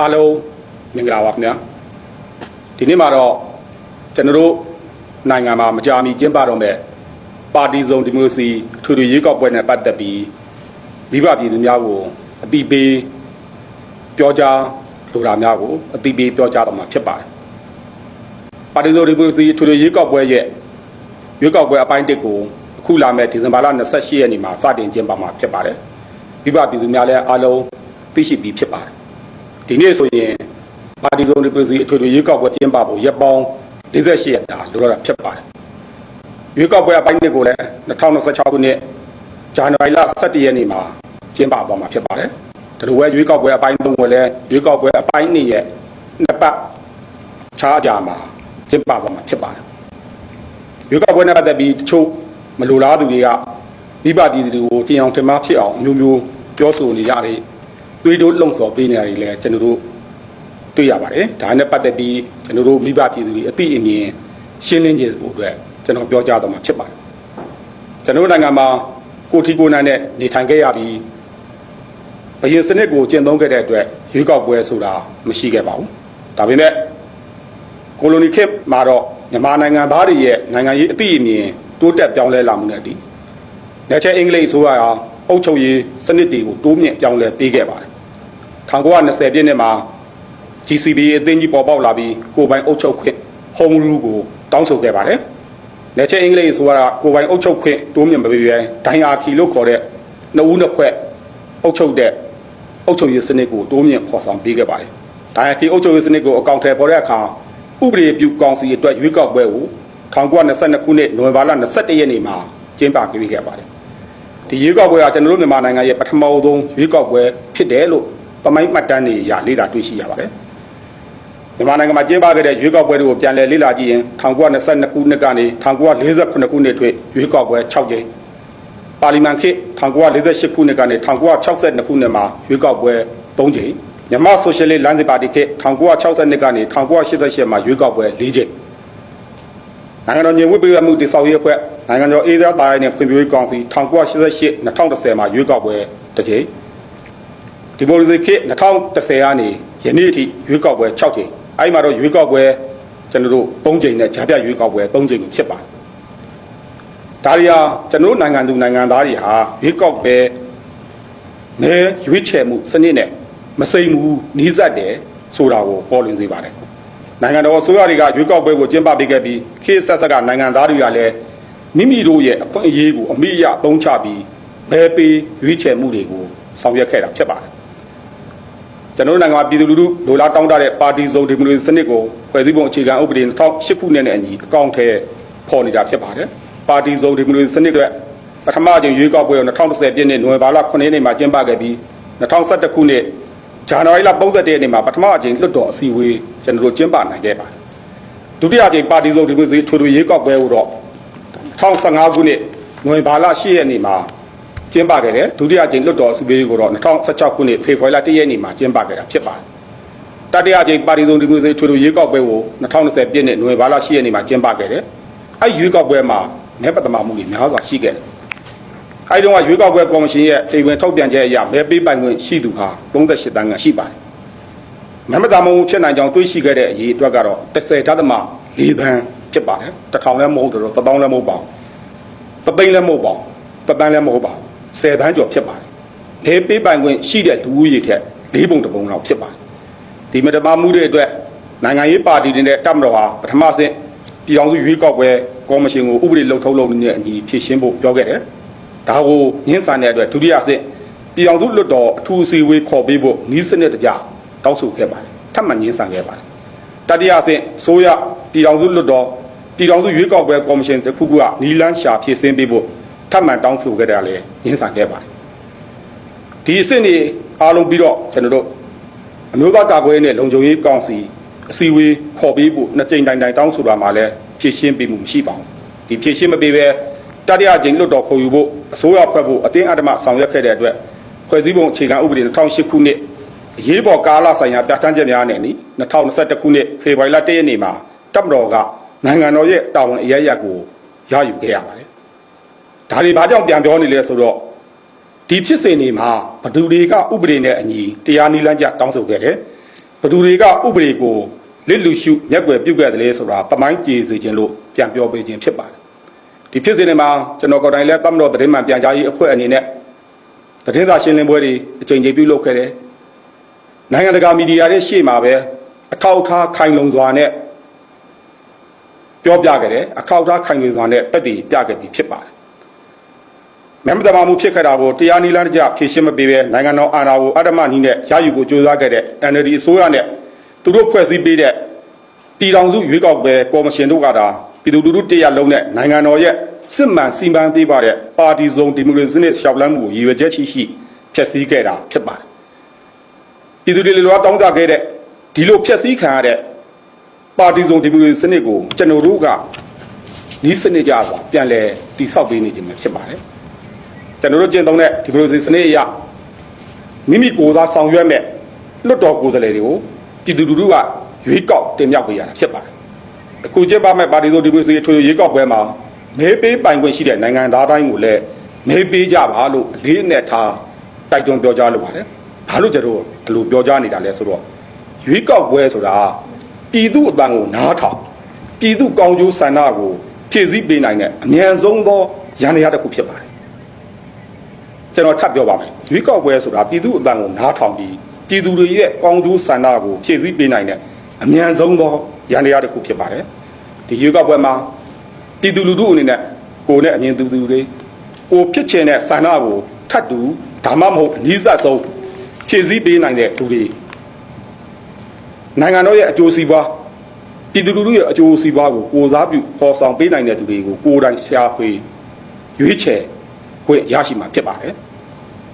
အားလုံးမင်္ဂလာပါခင်ဗျာဒီနေ့မှာတော့ကျွန်တော်တို့နိုင်ငံမှာမကြာမီကျင်းပတော့မဲ့ပါတီစုံဒီမိုကရေစီအထွေထွေရွေးကောက်ပွဲနဲ့ပတ်သက်ပြီးမိဘပြည်သူများကိုအတိပေးပြောကြားလိုတာများကိုအတိပေးပြောကြားတော့မှာဖြစ်ပါတယ်ပါတီစုံဒီမိုကရေစီအထွေထွေရွေးကောက်ပွဲရဲ့ရွေးကောက်ပွဲအပိုင်းတစ်ကိုအခုလာမဲ့ဒီဇင်ဘာလ28ရက်နေ့မှာစတင်ကျင်းပမှာဖြစ်ပါတယ်မိဘပြည်သူများလည်းအားလုံးသိရှိပြီးဖြစ်ပါတယ် ဒီနေ့ဆိုရင်ပါတီစုံဒီမိုကရေစီအထွေထွေရွေးကောက်ပွဲကျင်းပဖို့ရက်ပေါင်း48ရက်တာလိုတော့တာဖြစ်ပါတယ်ရွေးကောက်ပွဲအပိုင်းတစ်ကိုလည်း2026ခုနှစ်ဇန်နဝါရီလ17ရက်နေ့မှာကျင်းပသွားမှာဖြစ်ပါတယ်ဒီလိုပဲရွေးကောက်ပွဲအပိုင်း3ကိုလည်းရွေးကောက်ပွဲအပိုင်း2ရဲ့နှစ်ပတ်ခြားကြမှာကျင်းပသွားမှာဖြစ်ပါတယ်ရွေးကောက်ပွဲနဲ့ပတ်သက်ပြီးတချို့မလိုလားသူတွေကမိဘပြည်သူတွေကိုတင်အောင်ထင်မှားဖြစ်အောင်အမျိုးမျိုးပြောဆိုနေကြတယ် တွေးတိုးလုံဆော်ပေးနေရတယ်လည်းကျွန်တော်တို့တွေ့ရပါတယ်ဒါနဲ့ပတ်သက်ပြီးကျွန်တော်တို့မိဘပြည်သူတွေအသိအမြင်ရှင်းလင်းခြင်းဖို့အတွက်ကျွန်တော်ပြောကြားတော့မှာဖြစ်ပါတယ်ကျွန်တော်တို့နိုင်ငံမှာကိုထီကိုနန်းနဲ့နေထိုင်ခဲ့ရပြီးဘယင်စနစ်ကိုကျင့်သုံးခဲ့တဲ့အတွက်ရွေးကောက်ပွဲဆိုတာမရှိခဲ့ပါဘူးဒါပေမဲ့ကိုလိုနီခေတ်မှာတော့မြန်မာနိုင်ငံသားတွေရဲ့နိုင်ငံရေးအသိအမြင်တိုးတက်ပြောင်းလဲလာမှုနဲ့အတည်လက်ချက်အင်္ဂလိပ်အစိုးရဟာအုပ်ချုပ်ရေးစနစ်တွေကိုတိုးမြင့်ပြောင်းလဲပေးခဲ့ပါတယ် 1920ပြည့်နှစ်မှာ GCB အသင်းကြီးပေါ်ပေါက်လာပြီးကိုယ်ပိုင်အုပ်ချုပ်ခွင့် home rule ကိုတောင်းဆိုခဲ့ပါတယ်။လက်ချက်အင်္ဂလိပ်ဆိုတာကိုယ်ပိုင်အုပ်ချုပ်ခွင့်တိုးမြင့်မပေးဘဲဒိုင်အာခီလို့ခေါ်တဲ့နှစ်ဦးနှစ်ဖွဲ့အုပ်ချုပ်တဲ့အုပ်ချုပ်ရေးစနစ်ကိုတိုးမြင့်ဖော်ဆောင်ပေးခဲ့ပါတယ်။ဒိုင်အာခီအုပ်ချုပ်ရေးစနစ်ကိုအကောင့်ထဲပေါ်တဲ့အခါဥပဒေပြုကောင်စီအတွက်ရွေးကောက်ပွဲကို1922ခုနှစ်နိုဝင်ဘာလ21ရက်နေ့မှာကျင်းပပေးခဲ့ပါတယ်။ဒီရွေးကောက်ပွဲကကျွန်တော်တို့မြန်မာနိုင်ငံရဲ့ပထမဆုံးရွေးကောက်ပွဲဖြစ်တယ်လို့ ပမိုင်းမှတ်တမ်းတွေရလေ့လာတွေ့ရှိရပါတယ်။မြန်မာနိုင်ငံမှာကျင်းပခဲ့တဲ့ရွေးကောက်ပွဲတွေကိုပြန်လည်လေ့လာကြည့်ရင်1922ခုနှစ်ကနေ1948ခုနှစ်ထွေရွေးကောက်ပွဲ6ကြိမ်ပါလီမန်ခေတ်1948ခုနှစ်ကနေ1962ခုနှစ်မှာရွေးကောက်ပွဲ3ကြိမ်မြန်မာဆိုရှယ်လစ်လမ်းစဉ်ပါတီခေတ်1962ကနေ1988မှာရွေးကောက်ပွဲ4ကြိမ်နိုင်ငံတော်ညီဝတ်ပေးမှုတည်ဆောက်ရေးအဖွဲ့နိုင်ငံတော်အေးသားတိုင်းနဲ့ဖွံ့ဖြိုးရေးကောင်စီ1988 2010မှာရွေးကောက်ပွဲတစ်ကြိမ် ဒီမိုကရေစီခေတ်2010ကနေယနေ့အထိရွေးကောက်ပွဲ6ကြိမ်အဲဒီမှာတော့ရွေးကောက်ပွဲကျွန်တော်တို့3ကြိမ်နဲ့ဂျာပြရွေးကောက်ပွဲ3ကြိမ်ဖြစ်ပါတယ်ဒါတွေဟာကျွန်တော်တို့နိုင်ငံသူနိုင်ငံသားတွေဟာရွေးကောက်ပွဲမဲရွေးချယ်မှုစနစ်နဲ့မစိမ့်ဘူးနီးစပ်တယ်ဆိုတာကိုပေါ်လွင်စေပါတယ်နိုင်ငံတော်အစိုးရတွေကရွေးကောက်ပွဲကိုကျင်းပပေးခဲ့ပြီးခေတ်ဆက်ဆက်ကနိုင်ငံသားတွေကလည်းမိမိတို့ရဲ့အခွင့်အရေးကိုအမိအယသုံးချပြီးဘယ်ပေးရွေးချယ်မှုတွေကိုဆောင်ရွက်ခဲ့တာဖြစ်ပါတယ် ကျွန်တော်တို့နိုင်ငံမှာပြည်သူလူထုလိုလားတောင်းတတဲ့ပါတီစုံဒီမိုကရေစီစနစ်ကိုဖွဲ့စည်းပုံအခြေခံဥပဒေ2008ခုနှစ်နဲ့အညီအကောင့်ထဲပေါ်နေတာဖြစ်ပါတယ်ပါတီစုံဒီမိုကရေစီစနစ်တွေပထမအကြိမ်ရွေးကောက်ပွဲကို2010ပြည့်နှစ်နိုဝင်ဘာလ9ရက်နေ့မှာကျင်းပခဲ့ပြီး2011ခုနှစ်ဇန်နဝါရီလ31ရက်နေ့မှာပထမအကြိမ်လွှတ်တော်အစည်းအဝေးကျွန်တော်တို့ကျင်းပနိုင်ခဲ့ပါတယ်။ဒုတိယအကြိမ်ပါတီစုံဒီမိုကရေစီထွေထွေရွေးကောက်ပွဲကိုတော့2015ခုနှစ်နိုဝင်ဘာလ10ရက်နေ့မှာ ကျင်းပခဲ့တယ်။ဒုတိယအကြိမ်လွှတ်တော်အစည်းအဝေးကိုတော့2016ခုနှစ်ဖေဖော်ဝါရီလ1ရက်နေ့မှာကျင်းပခဲ့တာဖြစ်ပါတယ်။တတိယအကြိမ်ပါတီစုံဒီမိုကရေစီထွေထွေရွေးကောက်ပွဲကို2020ပြည့်နှစ်နိုဝင်ဘာလ10ရက်နေ့မှာကျင်းပခဲ့တယ်။အဲဒီရွေးကောက်ပွဲမှာမဲပတ်သက်မှုတွေများစွာရှိခဲ့တယ်။အဲဒီတော့ကရွေးကောက်ပွဲကော်မရှင်ရဲ့တိမ်ဝင်ထုတ်ပြန်ချက်အရမဲပေးပိုင်ခွင့်ရှိသူဟာ38တန်းကရှိပါတယ်။မဲမသားမုံဖြစ်နိုင်ကြောင်းတွေးရှိခဲ့တဲ့အရေးအတွက်ကတော့30ဓာတ်သမ4တန်းဖြစ်ပါတယ်။တစ်ထောင်လည်းမဟုတ်တော့တစ်သောင်းလည်းမဟုတ်ပါဘူး။တစ်သိန်းလည်းမဟုတ်ပါဘူး။တစ်တန်းလည်းမဟုတ်ပါဘူး။ 10တန်းကျော်ဖြစ်ပါတယ်။မဲပေးပိုင်ခွင့်ရှိတဲ့လူဦးရေထက်၄ပုံတစ်ပုံလောက်ဖြစ်ပါတယ်။ဒီမတမမှုတွေအတွက်နိုင်ငံရေးပါတီတွေနဲ့တပ်မတော်ဟာပထမဆင့်ပြည်ထောင်စုရွေးကောက်ပွဲကော်မရှင်ကိုဥပဒေလုံထုံးလုပ်နေတဲ့အညီဖြည့်ရှင်းဖို့ပြောခဲ့တယ်။ဒါကိုညှင်းဆန်တဲ့အတွက်ဒုတိယဆင့်ပြည်အောင်စုလွတ်တော်အထူးအစည်းအဝေးခေါ်ပေးဖို့ဤစနစ်တကျတောင်းဆိုခဲ့ပါတယ်ထပ်မံညှင်းဆန်ခဲ့ပါတယ်တတိယဆင့်အစိုးရပြည်အောင်စုလွတ်တော်ပြည်အောင်စုရွေးကောက်ပွဲကော်မရှင်တစ်ခုခုကနီလန်းရှာဖြည့်ဆင်းပေးဖို့ ထပ်မံတောင်းဆိုခဲ့တယ်လည်းညှင်းဆန်ခဲ့ပါတယ်ဒီအဆင့်တွေအားလုံးပြီးတော့ကျွန်တော်တို့အမျိုးသားကာကွယ်ရေးနဲ့လုံခြုံရေးကောင်စီအစည်းအဝေးခေါ်ပေးဖို့နှစ်ကြိမ်တိုင်တိုင်တောင်းဆိုတာမှလည်းဖြည့်ရှင်းပေးမှုမရှိပါဘူးဒီဖြည့်ရှင်းမပေးဘဲတတိယကျင်းလွတ်တော်ခေါ်ယူဖို့အစိုးရဖွဲ့ဖို့အတင်းအဓမ္မဆောင်ရွက်ခဲ့တဲ့အတွက်ဖွဲ့စည်းပုံအခြေခံဥပဒေ2008ခုနှစ်အရေးပေါ်ကာလဆိုင်ရာပြဋ္ဌာန်းချက်များနဲ့နိ2021ခုနှစ်ဖေဖော်ဝါရီလ1ရက်နေ့မှာတပ်မတော်ကနိုင်ငံတော်ရဲ့တာဝန်အရရက်ကိုရယူခဲ့ရပါတယ်။ ဒါတွေဘာကြောင့်ပြန်ပြောနေလဲဆိုတော့ဒီဖြစ်စဉ်တွေမှာဘယ်သူတွေကဥပဒေနဲ့အညီတရားနည်းလမ်းကျတောင်းဆိုခဲ့တယ်။ဘယ်သူတွေကဥပဒေကိုလစ်လူရှုမျက်ွယ်ပြုတ်ခဲ့တယ်လဲဆိုတာတမိုင်းကြည်စေခြင်းလို့ပြန်ပြောပေးခြင်းဖြစ်ပါတယ်ဒီဖြစ်စဉ်တွေမှာကျွန်တော်ကိုယ်တိုင်လည်းတမတော်သတင်းမှန်ပြန်ကြားရေးအဖွဲ့အနေနဲ့သတင်းစာရှင်းလင်းပွဲတွေအကြိမ်ကြိမ်ပြုလုပ်ခဲ့တယ်နိုင်ငံတကာမီဒီယာတွေရှေ့မှာပဲအထောက်အထားခိုင်လုံစွာနဲ့ပြောပြခဲ့တယ်အထောက်အထားခိုင်လုံစွာနဲ့တက်တည်ပြခဲ့ပြီးဖြစ်ပါတယ် မြန်မာတမမှုဖြစ်ခဲ့တာကိုတရားနီလန်းတကြဖြေရှင်းမပေးပဲနိုင်ငံတော်အာဏာကိုအဓမ္မနည်းနဲ့ရယူဖို့ကြိုးစားခဲ့တဲ့ NLD အစိုးရနဲ့သူတို့ဖွဲ့စည်းပေးတဲ့ပြည်ထောင်စုရွေးကောက်ပွဲကော်မရှင်တို့ကသာပြည်သူလူထုတရက်လုံးနဲ့နိုင်ငံတော်ရဲ့စစ်မှန်စီမံပေးပါတဲ့ပါတီစုံဒီမိုကရေစီနဲ့ရှောက်လန်းမှုကိုရည်ရွယ်ချက်ရှိရှိဖျက်ဆီးခဲ့တာဖြစ်ပါတယ်ပြည်သူတွေလိုလားတောင်းတခဲ့တဲ့ဒီလိုဖျက်ဆီးခံရတဲ့ပါတီစုံဒီမိုကရေစီစနစ်ကိုကျွန်တော်တို့ကဤစနစ်ကြစွာပြန်လည်တည်ဆောက်ပေးနေခြင်းပဲဖြစ်ပါတယ် ကျွန်တော်တို့ကျင့်သုံးတဲ့ဒီမိုကရေစီစနစ်အရမိမိကိုယ်စားဆောင်ရွက်မဲ့လွတ်တော်ကိုယ်စားလှယ်တွေကိုပြည်သူလူထုကရွေးကောက်တင်မြှောက်ပေးရတာဖြစ်ပါတယ်အခုကျင်းပမဲ့ပါတီစုံဒီမိုကရေစီအထွေထွေရွေးကောက်ပွဲမှာမဲပေးပိုင်ခွင့်ရှိတဲ့နိုင်ငံသားတိုင်းကိုလည်းမဲပေးကြပါလို့အလေးနဲ့ထားတိုက်တွန်းပြောကြားလိုပါတယ်။ဘာလို့ကျွန်တော်ဒီလိုပြောကြားနေတာလဲဆိုတော့ရွေးကောက်ပွဲဆိုတာပြည်သူအတန်ကိုနားထောင်ပြည်သူကောင်းကျိုးဆန္ဒကိုဖြည့်ဆည်းပေးနိုင်တဲ့အမြန်ဆုံးသောရန်ရာတစ်ခုဖြစ်ပါတယ်။ ကျွန်တော်ထပ်ပြောပါမယ်။ရွေးကောက်ပွဲဆိုတာပြည်သူအတန်ကိုနားထောင်ပြီးပြည်သူတွေရဲ့ကောင်းကျိုးဆန္ဒကိုဖြည့်ဆည်းပေးနိုင်တဲ့အမြန်ဆုံးသောရန်ရာတစ်ခုဖြစ်ပါတယ်။ဒီရွေးကောက်ပွဲမှာပြည်သူလူထုအနေနဲ့ကိုယ်နဲ့အမြင်သူသူတွေကိုဖြစ်ချင်တဲ့ဆန္ဒကိုထတ်တူဒါမှမဟုတ်အနည်းဆက်ဆုံးဖြည့်ဆည်းပေးနိုင်တဲ့သူတွေနိုင်ငံတော်ရဲ့အကျိုးစီးပွားပြည်သူလူထုရဲ့အကျိုးစီးပွားကိုကိုစားပြုပေါ်ဆောင်ပေးနိုင်တဲ့သူတွေကိုကိုယ်တိုင်ရှားဖွေရွေးချယ်ခွင့်ရရှိမှာဖြစ်ပါတယ်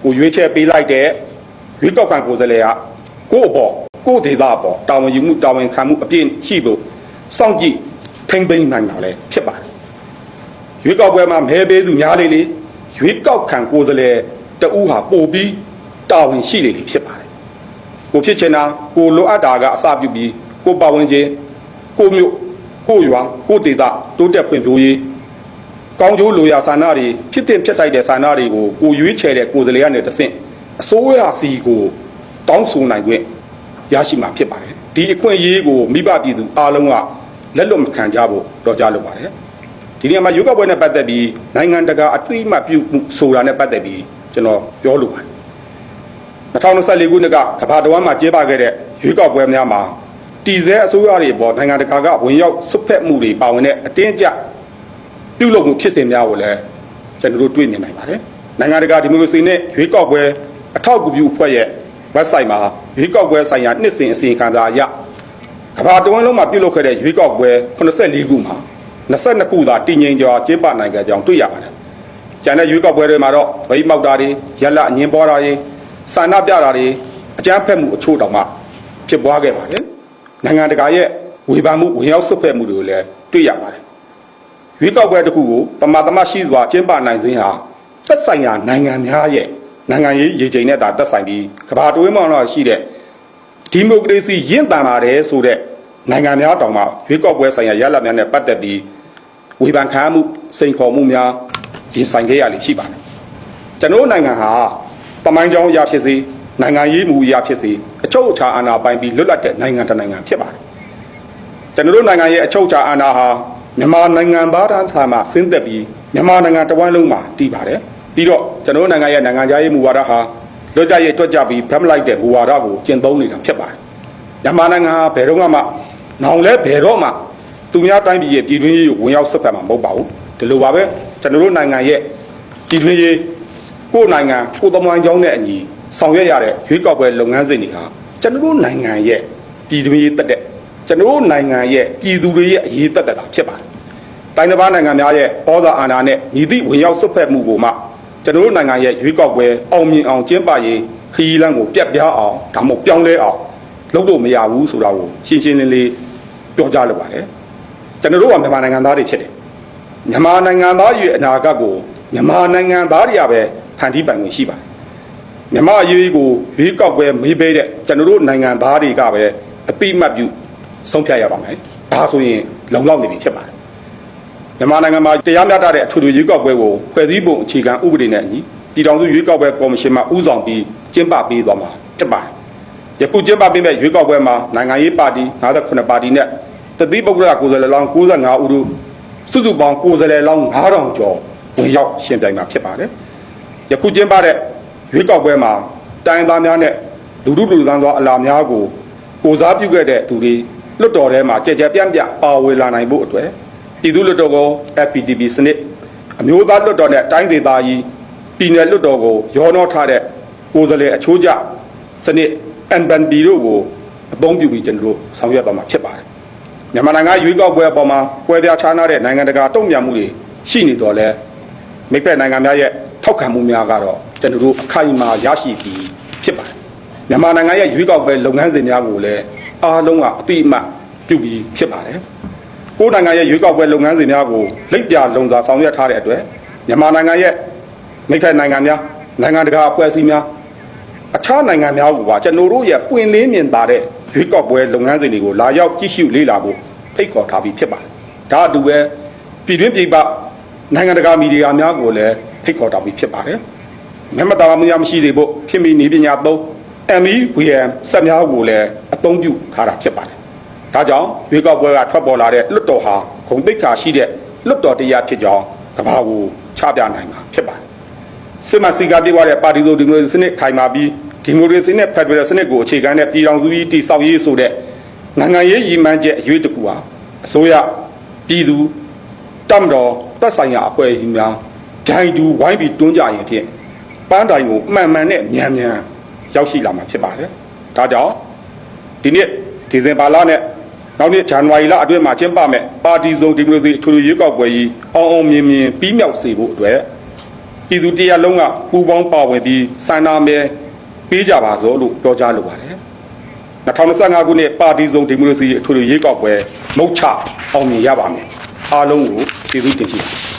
ကိုရွေးချယ်ပေးလိုက်တဲ့ရွေးကောက်ခံကိုယ်စားလှယ်ကကိုယ့်အပေါ်ကိုယ့်ဒေသအပေါ်တာဝန်ယူမှုတာဝန်ခံမှုအပြည့်ရှိဖို့စောင့်ကြည့်ထိမ့်သိမ်းနိုင်တာလည်းဖြစ်ပါတယ်ရွေးကောက်ပွဲမှာမဲပေးသူများလေလေရွေးကောက်ခံကိုယ်စားလှယ်တဦးဟာပို့ပြီးတာဝန်ရှိလေလေဖြစ်ပါတယ်ကိုဖြစ်ချင်တာကိုလိုအပ်တာကအစပြုပြီးကိုပါဝင်ခြင်းကိုမျိုးကိုရွာကိုဒေသတိုးတက်ဖွံ့ဖြိုးရေး ကောင်းကျိုးလိုရာဆန္ဒတွေဖြစ်တင်ဖြစ်တိုက်တဲ့ဆန္ဒတွေကိုကိုရွေးချယ်တဲ့ကိုယ်စားလှယ်ကနေတဆင့်အစိုးရစီကိုတောင်းဆိုနိုင်ခွင့်ရရှိမှာဖြစ်ပါတယ်ဒီအခွင့်အရေးကိုမိဘပြည်သူအားလုံးကလက်လွတ်မခံကြဖို့တော့ကြားလိုပါတယ်ဒီနေရာမှာရွေးကောက်ပွဲနဲ့ပတ်သက်ပြီးနိုင်ငံတကာအသိအမှတ်ပြုမှုဆိုတာနဲ့ပတ်သက်ပြီးကျွန်တော်ပြောလိုပါတယ်2024ခုနှစ်ကကမ္ဘာတော်မှာကျင်းပခဲ့တဲ့ရွေးကောက်ပွဲများမှာတည်ဆဲအစိုးရတွေပေါ်နိုင်ငံတကာကဝင်ရောက်ဆွတ်ဖက်မှုတွေပါဝင်တဲ့အတင်းအကျပ် ပြုလုပ်မှုဖြစ်စဉ်များကိုလည်းကျွန်တော်တို့တွေ့မြင်နိုင်ပါတယ်နိုင်ငံတကာဒီမိုကရေစီနဲ့ရွေးကောက်ပွဲအထောက်အကူပြုအဖွဲ့ရဲ့ website မှာရွေးကောက်ပွဲဆိုင်ရာနှစ်စဉ်အစီရင်ခံစာအရကမ္ဘာတဝန်းလုံးမှာပြုလုပ်ခဲ့တဲ့ရွေးကောက်ပွဲ84ခုမှာ22ခုသာတည်ငြိမ်စွာကျင်းပနိုင်ကြကြောင်းတွေ့ရပါတယ်။ကျန်တဲ့ရွေးကောက်ပွဲတွေမှာတော့ဗိမောက်တာတွေရက်လက်အငင်းပေါ်တာတွေဆန္ဒပြတာတွေအကြမ်းဖက်မှုအချို့တောင်မှဖြစ်ပွားခဲ့ပါတယ်။နိုင်ငံတကာရဲ့ဝေဖန်မှုဝင်ရောက်ဆွတ်ဖက်မှုတွေကိုလည်းတွေ့ရပါတယ်။ ရွေးကောက်ပွဲတစ်ခုကိုတမာတမရှိစွာကျင်းပနိုင်ခြင်းဟာသက်ဆိုင်ရာနိုင်ငံများရဲ့နိုင်ငံရေးရည်ချိန်နဲ့သာသက်ဆိုင်ပြီးကမ္ဘာတဝင်းမှာတော့ရှိတဲ့ဒီမိုကရေစီရင့်တန်ပါတယ်ဆိုတဲ့နိုင်ငံများတောင်မှရွေးကောက်ပွဲဆိုင်ရာရလဒ်များနဲ့ပတ်သက်ပြီးဝေဖန်ခံမှုစိန်ခေါ်မှုများရင်ဆိုင်ခဲ့ရလိမ့်ရှိပါတယ်ကျွန်တော်နိုင်ငံဟာတမိုင်းကြောင်းအရာဖြစ်စေနိုင်ငံရေးမူအရာဖြစ်စေအချုပ်အခြာအာဏာပိုင်ပြီးလွတ်လပ်တဲ့နိုင်ငံတစ်နိုင်ငံဖြစ်ပါတယ်ကျွန်တော်နိုင်ငံရဲ့အချုပ်အခြာအာဏာဟာ မြန်မာနိုင်ငံသားတိုင်းဆာမှာဆင်းသက်ပြီးမြန်မာနိုင်ငံတဝန်းလုံးမှာတည်ပါတယ်ပြီးတော့ကျွန်တော်နိုင်ငံရဲ့နိုင်ငံခြားရေးမူဝါဒဟာလွတ်ကြရေးတွက်ကြပြီးဖက်မလိုက်တဲ့မူဝါဒကိုကျင့်သုံးနေတာဖြစ်ပါတယ်မြန်မာနိုင်ငံဟာဘယ်တော့မှနောင်လဲဘယ်တော့မှသူများတိုင်းပြည်ရဲ့ပြည်တွင်းရေးကိုဝင်ရောက်ဆက်ဖက်မှာမဟုတ်ပါဘူးဒီလိုပါပဲကျွန်တော်တို့နိုင်ငံရဲ့ပြည်တွင်းရေးကိုယ်နိုင်ငံကိုယ်သမိုင်းကြောင်းနဲ့အညီဆောင်ရွက်ရတဲ့ရွေးကောက်ပွဲလုပ်ငန်းစဉ်တွေဟာကျွန်တော်တို့နိုင်ငံရဲ့ပြည်တွင်းရေးတက်တဲ့ ကျွန်တော်တို့နိုင်ငံရဲ့ပြည်သူတွေရဲ့အရေးတက်တာဖြစ်ပါတယ်တိုင်းတစ်ပါးနိုင်ငံများရဲ့ဩဇာအာဏာနဲ့ညီသည့်ဝင်ရောက်ဆွတ်ဖက်မှုကိုမှကျွန်တော်တို့နိုင်ငံရဲ့ရွေးကောက်ပွဲအောင်မြင်အောင်ကျင်းပရေးခရီးလမ်းကိုပြတ်ပြားအောင်ဒါမှမဟုတ်ပြောင်းလဲအောင်လုပ်လို့မရဘူးဆိုတာကိုရှင်းရှင်းလင်းလင်းပြောကြားလိုပါတယ်ကျွန်တော်တို့ကမြန်မာနိုင်ငံသားတွေဖြစ်တယ်မြန်မာနိုင်ငံသားရဲ့အနာဂတ်ကိုမြန်မာနိုင်ငံသားတွေကပဲဖန်တီးပိုင်ခွင့်ရှိပါတယ်မြန်မာအရေးကိုရွေးကောက်ပွဲမေးပေးတဲ့ကျွန်တော်တို့နိုင်ငံသားတွေကပဲအပိမတ်ပြု ဆုံးဖြတ်ရပါမယ်ဒါဆိုရင်လုံလောက်နေပြီဖြစ်ပါတယ်မြန်မာနိုင်ငံမှာတရားမျှတတဲ့အထွေထွေရွေးကောက်ပွဲကိုဖွဲ့စည်းပုံအခြေခံဥပဒေနဲ့အညီပြည်ထောင်စုရွေးကောက်ပွဲကော်မရှင်မှဦးဆောင်ပြီးကျင်းပပေးသွားမှာဖြစ်ပါတယ်ယခုကျင်းပပေးမဲ့ရွေးကောက်ပွဲမှာနိုင်ငံရေးပါတီ58ပါတီနဲ့တတိပုဂ္ဂလကိုယ်စားလှယ်လောင်း95ဦးတို့စုစုပေါင်းကိုယ်စားလှယ်လောင်း9000ကျော်ဝင်ရောက်ရှင်ပြိုင်မှာဖြစ်ပါတယ်။ယခုကျင်းပတဲ့ရွေးကောက်ပွဲမှာတိုင်းသားများနဲ့လူထုလူသန်းသောအလားများကိုကိုစားပြုခဲ့တဲ့သူတွေ လွတ်တော်ထဲမှာကြကြပြန့်ပြန့်ပါဝင်လာနိုင်ဖို့အတွက်ပြည်သူ့လွတ်တော်ကို FPTP စနစ်အမျိုးသားလွတ်တော်နဲ့တိုင်းဒေသကြီးပြည်내လွတ်တော်ကိုရောနှောထားတဲ့ကိုယ်စားလှယ်အချိုးကျစနစ် NBNB တို့ကိုအသုံးပြုပြီးကျွန်တော်တို့ဆောင်ရွက်သွားမှာဖြစ်ပါတယ်။မြန်မာနိုင်ငံရွေးကောက်ပွဲအပေါ်မှာကွဲပြားခြားနားတဲ့နိုင်ငံတကာတုံ့ပြန်မှုတွေရှိနေတော့လဲမိတ်ဖက်နိုင်ငံများရဲ့ထောက်ခံမှုများကတော့ကျွန်တော်တို့အခိုင်အမာရရှိပြီးဖြစ်ပါတယ်။မြန်မာနိုင်ငံရဲ့ရွေးကောက်ပွဲလုပ်ငန်းစဉ်များကိုလည်း အားလုံးကအတိအမှတ်ပြုပြီးဖြစ်ပါတယ်။ကိုယ်နိုင်ငံရဲ့ရွေးကောက်ပွဲလုပ်ငန်းစဉ်များကိုလက်ပြလုံစာဆောင်ရွက်ထားတဲ့အတွက်မြန်မာနိုင်ငံရဲ့မိတ်ဖက်နိုင်ငံများနိုင်ငံတကာအဖွဲ့အစည်းများအခြားနိုင်ငံများကပါကျွန်တော်တို့ရဲ့ပွင့်လင်းမြင်သာတဲ့ရွေးကောက်ပွဲလုပ်ငန်းစဉ်တွေကိုလာရောက်ကြည့်ရှုလေ့လာဖို့ဖိတ်ခေါ်ထားပြီးဖြစ်ပါတယ်။ဒါအတူပဲပြည်တွင်းပြည်ပနိုင်ငံတကာမီဒီယာများကိုလည်းဖိတ်ခေါ်ထားပြီးဖြစ်ပါတယ်။မြန်မာတာဝန်များမရှိသေးဖို့ဖြစ်မီနေပညာသုံး MEVM စက်များကိုလည်းအ သုံးပြုထားတာဖြစ်ပါတယ်။ဒါကြောင့်ရွေးကောက်ပွဲကထွက်ပေါ်လာတဲ့လွတ်တော်ဟာဂုံတိတ်ခါရှိတဲ့လွတ်တော်တရားဖြစ်ကြောင်းကမ္ဘာကိုချပြနိုင်မှာဖြစ်ပါတယ်။စစ်မှန်စီကပြေးသွားတဲ့ပါတီစုံဒီမိုကရေစီစနစ်ခိုင်မာပြီးဒီမိုကရေစီနဲ့ဖက်ဒရယ်စနစ်ကိုအခြေခံတဲ့ပြည်ထောင်စုကြီးတည်ဆောက်ရေးဆိုတဲ့နိုင်ငံရေးရည်မှန်းချက်အရွေးတစ်ခုဟာအစိုးရပြည်သူတမတော်သက်ဆိုင်ရာအဖွဲ့အစည်းများဂျိုင်းတူဝိုင်းပြီးတွန်းကြရင်ဖြင့်ပန်းတိုင်ကိုမှန်မှန်နဲ့မြန်မြန်ရောက်ရှိလာမှာဖြစ်ပါတယ်။ဒါကြောင့် ဒီနေ့ဒီဇင်ဘာလနဲ့နောက်နှစ်ဇန်နဝါရီလအတွင်းမှာကျင်းပမဲ့ပါတီစုံဒီမိုကရေစီအထွေထွေရွေးကောက်ပွဲကြီးအောင်အောင်မြင်မြင်ပြီးမြောက်စေဖို့အတွက်ပြည်သူတရားလုံးကပူပေါင်းပါဝင်ပြီးစန္ဒာမဲပေးကြပါစို့လို့ပြောကြားလိုပါတယ်။2025ခုနှစ်ပါတီစုံဒီမိုကရေစီအထွေထွေရွေးကောက်ပွဲမုတ်ချအောင်မြင်ရပါမယ်။အားလုံးကိုကျေးဇူးတင်ရှိပါတယ်